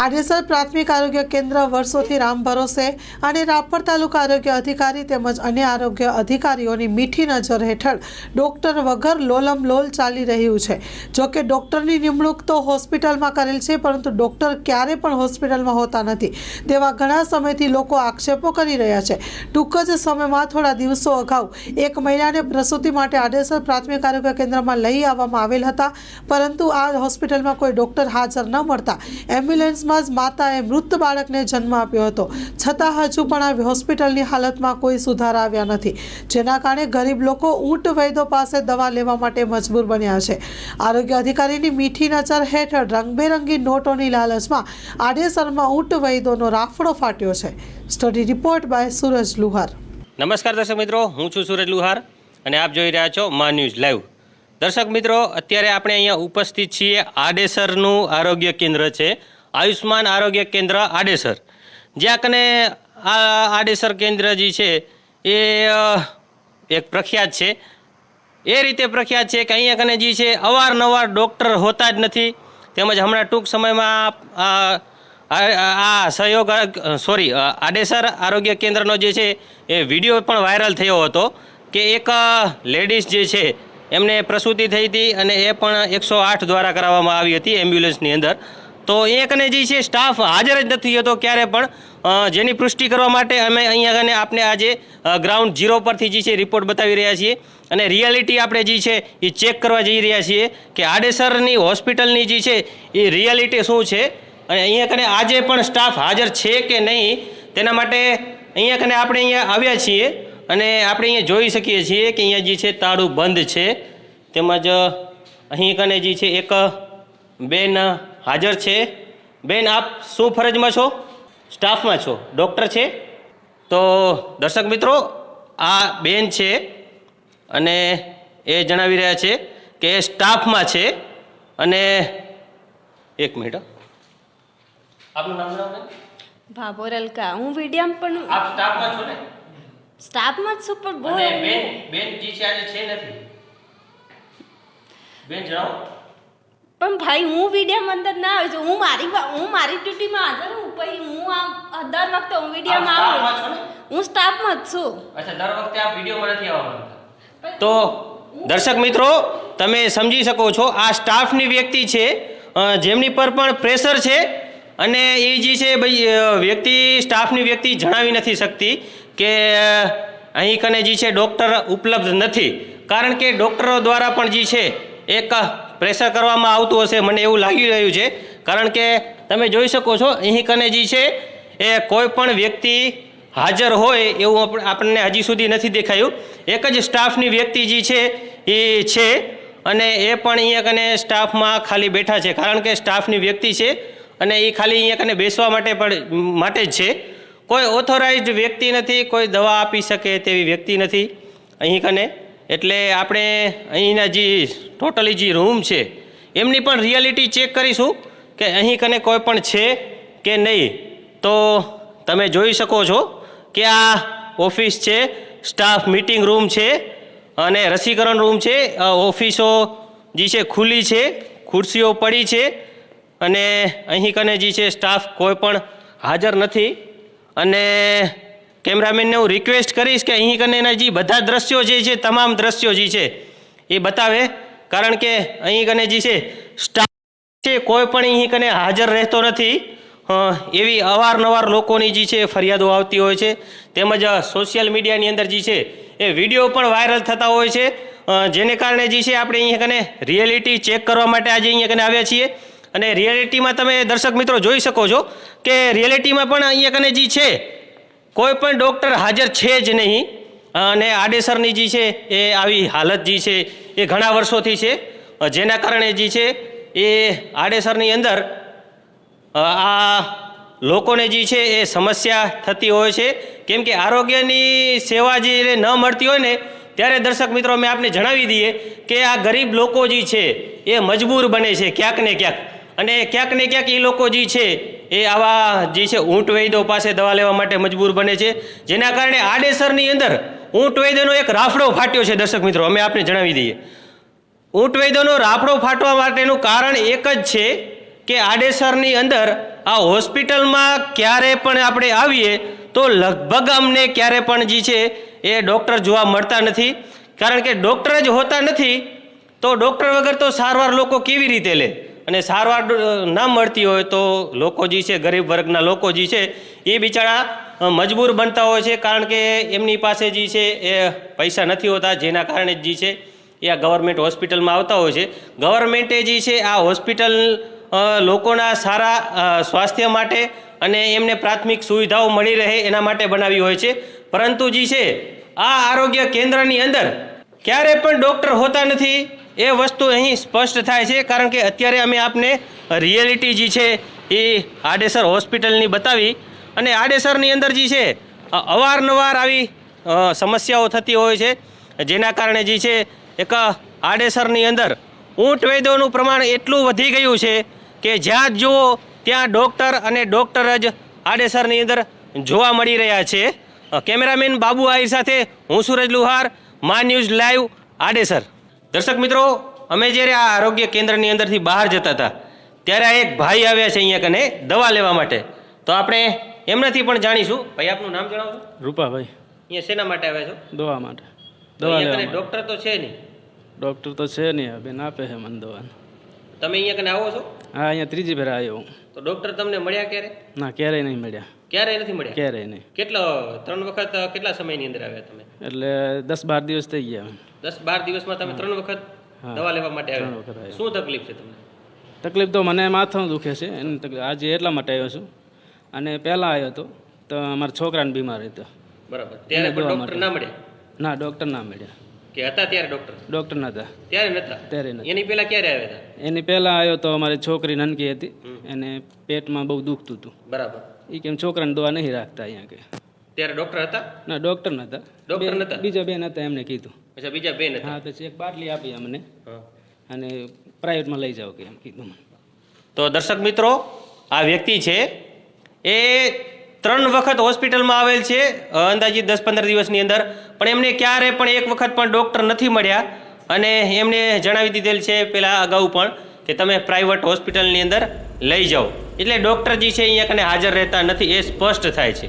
આડેસર પ્રાથમિક આરોગ્ય કેન્દ્ર વર્ષોથી રામ ભરોસે અને રાપર તાલુકા આરોગ્ય અધિકારી તેમજ અન્ય આરોગ્ય અધિકારીઓની મીઠી નજર હેઠળ ડોક્ટર વગર લોલમ લોલ ચાલી રહ્યું છે. જો કે ડોક્ટરની નિમણૂક તો હોસ્પિટલમાં કરેલ છે, પરંતુ ડોક્ટર ક્યારે પણ હોસ્પિટલમાં હોતા નથી તેવા ઘણા સમયથી લોકો આક્ષેપો કરી રહ્યા છે. ટૂંક જ સમયમાં થોડા દિવસો અગાઉ એક મહિલાને પ્રસૂતિ માટે આડેસર પ્રાથમિક આરોગ્ય કેન્દ્રમાં લઈ આવવામાં આવેલ હતા, પરંતુ આ હોસ્પિટલમાં કોઈ ડોક્ટર હાજર ન મળતા એમ્બ્યુલન્સમાં જ માતાએ મૃત બાળકને જન્મ આપ્યો હતો. છતાં હજુ પણ આ હોસ્પિટલની હાલતમાં કોઈ સુધાર આવ્યા નથી. જેના કારણે ગરીબ લોકો ઊંટ વૈદ્યો પાસે દવા લેવા માટે મજબૂર બન્યા છે. આરોગ્ય અધિકારીની મીઠી નજર હેઠળ રંગબેરંગી નોટોની લાલચમાં આડેસરમાં ઊંટ વૈદોનો રાફડો ફાટ્યો છે. Study report by Suraj Luhar. નમસ્કાર દર્શક મિત્રો, હું છું સુરજ લુહાર અને આપ જોઈ રહ્યા છો મા ન્યૂઝ લાઈવ. દર્શક મિત્રો, અત્યારે આપણે અહીંયા ઉપસ્થિત છીએ. આડેસરનું આરોગ્ય કેન્દ્ર છે. આયુષ્માન આરોગ્ય કેન્દ્ર આડેસર. જ્યાં કને આ આડેસર કેન્દ્ર જે છે, એ એક પ્રખ્યાત છે. એ રીતે પ્રખ્યાત છે કે અહીંયા કને જે છે, અવારનવાર ડૉક્ટર હોતા જ નથી. તેમજ હમણાં ટૂંક સમયમાં આ સહયોગ, સોરી આડેસર આરોગ્ય કેન્દ્રનો જે છે, એ વીડિયો પણ વાયરલ થયો હતો કે એક લેડીઝ જે છે, એમને પ્રસૂતિ થઈ હતી અને એ પણ એકસો આઠ દ્વારા કરાવવામાં આવી હતી એમ્બ્યુલન્સની અંદર. તો એ કને જે છે સ્ટાફ હાજર જ નથી હતો ક્યારે પણ. જેની પુષ્ટિ કરવા માટે અમે અહીંયા કને આપને આજે ગ્રાઉન્ડ ઝીરો પરથી જે છે રિપોર્ટ બતાવી રહ્યા છીએ. અને રિયાલિટી આપણે જે છે, એ ચેક કરવા જઈ રહ્યા છીએ કે આડેસરની હોસ્પિટલની જે છે, એ રિયાલિટી શું છે? અને અહીંયા કને આજે પણ સ્ટાફ હાજર છે કે નહીં, તેના માટે અહીંયા કને આપણે અહીંયા આવ્યા છીએ. અને આપણે અહીંયા જોઈ શકીએ છીએ કે અહીંયા જે છે, તાળું બંધ છે. તેમજ અહીં કને જે છે, એક, બેન હાજર છે. બેન આપ શું ફરજમાં છો? સ્ટાફમાં છો? ડૉક્ટર છે? તો દર્શક મિત્રો આ બેન છે અને એ જણાવી રહ્યા છે કે એ સ્ટાફમાં છે અને એક મિનિટ. આપનું નામ જણાવો ભાભોર અલકા. હું વિડીયામ પણ આપ સ્ટાફમાં છો ને? સ્ટાફમાં જ છું પણ બહુ બેન બેન જી છે આજે છે નથી. બેન જણાવો. પણ ભાઈ હું વિડીયામાં અંદર ના આવી છું હું મારી હું મારી ડ્યુટીમાં હાજર હું પછી હું આમ દર વખતે હું વિડીયામાં સ્ટાફમાં આવું. હું સ્ટાફમાં જ છું. અચ્છા દર વખતે આ વિડીયોમાં નથી આવવાનું તો દર્શક મિત્રો તમે સમજી શકો છો આ સ્ટાફની વ્યક્તિ છે જેમની પર પણ પ્રેશર છે અને એ જે છે ભાઈ વ્યક્તિ સ્ટાફની વ્યક્તિ જણાવી નથી શકતી કે અહીં કને જે છે ડૉક્ટર ઉપલબ્ધ નથી. કારણ કે ડૉક્ટરો દ્વારા પણ જે છે એક પ્રેશર કરવામાં આવતું હશે, મને એવું લાગી રહ્યું છે. કારણ કે તમે જોઈ શકો છો, અહીં કને જે છે. એ કોઈ પણ વ્યક્તિ હાજર હોય એવું આપણને હજી સુધી નથી દેખાયું. એક જ સ્ટાફની વ્યક્તિ જે છે, એ છે અને એ પણ અહીંયા કને સ્ટાફમાં ખાલી બેઠા છે. કારણ કે સ્ટાફની વ્યક્તિ છે અને એ ખાલી અહીંયા કને બેસવા માટે પણ, માટે જ છે. કોઈ ઓથોરાઇઝડ વ્યક્તિ નથી, કોઈ દવા આપી શકે તેવી વ્યક્તિ નથી. અહીં કને એટલે આપણે અહીંના જે ટોટલી જે રૂમ છે, એમની પણ રિયાલિટી ચેક કરીશું કે અહીં કને કોઈ પણ છે કે નહીં. તો તમે જોઈ શકો છો કે આ ઓફિસ છે સ્ટાફ મીટિંગ રૂમ છે અને રસીકરણ રૂમ છે. ઓફિસો જે છે ખુલ્લી છે, ખુરશીઓ પડી છે અને અહીં કને જે છે સ્ટાફ કોઈ પણ હાજર નથી. અને કેમેરામેનને હું રિક્વેસ્ટ કરીશ કે અહીં કનેના જે બધા દ્રશ્યો જે છે, તમામ દ્રશ્યો જે છે, એ બતાવે. કારણ કે અહીં કને જે છે સ્ટાફ છે, કોઈ પણ અહીં કને હાજર રહેતો નથી. એવી અવારનવાર લોકોની જે છે, ફરિયાદો આવતી હોય છે. તેમજ સોશિયલ મીડિયાની અંદર જે છે, એ વીડિયો પણ વાયરલ થતા હોય છે. જેને કારણે જે છે, આપણે અહીંયા કને રિયાલિટી ચેક કરવા માટે આજે અહીંયા કને આવ્યા છીએ. અને રિયાલિટીમાં તમે દર્શક મિત્રો જોઈ શકો છો કે રિયાલિટીમાં પણ અહીંયા કને જે છે કોઈ પણ ડૉક્ટર હાજર છે જ નહીં. અને આડેસરની જે છે એ આવી હાલત જે છે એ ઘણા વર્ષોથી છે. જેના કારણે જે છે એ આડેસરની અંદર આ લોકોને જે છે એ સમસ્યા થતી હોય છે. કેમ કે આરોગ્યની સેવા જે ન મળતી હોય ને, ત્યારે દર્શક મિત્રો મેં આપને જણાવી દઈએ કે આ ગરીબ લોકો જે છે એ મજબૂર બને છે ક્યાંક ને ક્યાંક. અને ક્યાંક ને ક્યાંક એ લોકો જે છે એ આવા જે છે ઊંટ વૈદો પાસે દવા લેવા માટે મજબૂર બને છે. જેના કારણે આડેસરની અંદર ઊંટ વૈદ્યનો એક રાફડો ફાટ્યો છે, દર્શક મિત્રો. અમે આપને જણાવી દઈએ. ઊંટ વૈદ્યનો રાફડો ફાટવા માટેનું કારણ એક જ છે કે આડેસરની અંદર આ હોસ્પિટલમાં ક્યારે પણ આપણે આવીએ તો લગભગ અમને ક્યારે પણ જે છે એ ડૉક્ટર જોવા મળતા નથી. કારણ કે ડૉક્ટર જ હોતા નથી તો ડૉક્ટર વગર તો સારવાર લોકો કેવી રીતે લે? અને સારવાર ના મળતી હોય તો લોકો જે છે, ગરીબ વર્ગના લોકો જે છે, એ બિચારા મજબૂર બનતા હોય છે, કારણ કે એમની પાસે જે છે, એ પૈસા નથી હોતા, જેના કારણે જે છે, એ આ ગવર્મેન્ટ હોસ્પિટલમાં આવતા હોય છે. ગવર્મેન્ટે જે છે, આ હોસ્પિટલ લોકોના સારા સ્વાસ્થ્ય માટે અને એમને પ્રાથમિક સુવિધાઓ મળી રહે એના માટે બનાવી હોય છે. પરંતુ જે છે, આ આરોગ્ય કેન્દ્રની અંદર ક્યારે પણ ડૉક્ટર હોતા નથી. એ વસ્તુ અહીં સ્પષ્ટ થાય છે, કારણ કે અત્યારે અમે આપને રિયાલિટી જે છે એ આડેસર હોસ્પિટલની બતાવી અને આડેસરની અંદર જે છે અવારનવાર આવી સમસ્યાઓ થતી હોય છે. જેના કારણે જે છે, એક આડેસરની અંદર ઊંટ વૈદ્યોનું પ્રમાણ એટલું વધી ગયું છે કે જ્યાં જુઓ, ત્યાં ડૉક્ટર અને ડૉક્ટર જ આડેસરની અંદર જોવા મળી રહ્યા છે. કેમેરામેન બાબુ આહિર સાથે હું સુરજ લુહાર, મા ન્યૂઝ લાઈવ આડેસર. દર્શક મિત્રો અમે જ્યારે આ આરોગ્ય કેન્દ્રની અંદરથી બહાર જતા હતા ત્યારે આ એક ભાઈ આવ્યા છે અહીંયા કને દવા લેવા માટે. તો આપણે એમનાથી પણ જાણીશું. ભાઈ આપનું નામ જણાવો રૂપાભાઈ. અહીંયા શેના માટે આવ્યા છો? દવા માટે. દવા લેવા ડૉક્ટર તો છે નહીં. ડૉક્ટર તો છે નહીં. હવે બેન આપે છે મને દવા. તમે અહીંયા કને આવો છો? હા અહીંયા ત્રીજી ફેર આવ્યો હું. તો ડૉક્ટર તમને મળ્યા ક્યારે? ના ક્યારેય નહીં મળ્યા. ક્યારેય નથી મળ્યા? ક્યારેય નહીં. કેટલો ત્રણ વખત કેટલા સમયની અંદર આવ્યા તમે? એટલે દસ બાર દિવસ થઈ ગયા. દસ બાર દિવસમાં તમે ત્રણ વખત દવા લેવા માટે આવ્યા. શું તકલીફ છે તમને? તકલીફ તો મને માથાનું દુખે છે. આજે એટલા માટે આવ્યો છું. અને પહેલાં આવ્યો હતો તો અમારા છોકરાને બીમાર હતો. બરાબર. ત્યારે ડૉક્ટર. ના મળ્યા? ના ડોક્ટર ના મળ્યા. કે હતા ત્યારે ડોક્ટર? ડૉક્ટર નહોતા ત્યારે નતા? ત્યારે નતા. એની પહેલા ક્યારે આવ્યા હતા? એની પહેલાં આવ્યો તો અમારી છોકરી નનકી હતી. એને પેટમાં બહુ દુખતું હતું. બરાબર. એ કેમ છોકરાને દવા નહીં રાખતા અહીંયા કે. ત્યારે ડોક્ટર હતા? ના ડોક્ટર નતા. ડોક્ટર નતા? બીજા બેન હતા એમને કીધું. અચ્છા બીજા બેન હતા? હા પછી એક બાટલી આપી અમને. અને પ્રાઇવેટમાં લઈ જાઓ કે એમ કીધું તો દર્શક મિત્રો આ વ્યક્તિ છે એ ત્રણ વખત હોસ્પિટલમાં આવેલ છે અંદાજિત દસ પંદર દિવસની અંદર. પણ એમને ક્યારે પણ એક વખત પણ ડૉક્ટર નથી મળ્યા. અને એમને જણાવી દીધેલ છે પેલા અગાઉ પણ કે તમે પ્રાઇવેટ હોસ્પિટલની અંદર લઈ જાઓ. એટલે ડૉક્ટર જે છે અહીંયા કને હાજર રહેતા નથી એ સ્પષ્ટ થાય છે.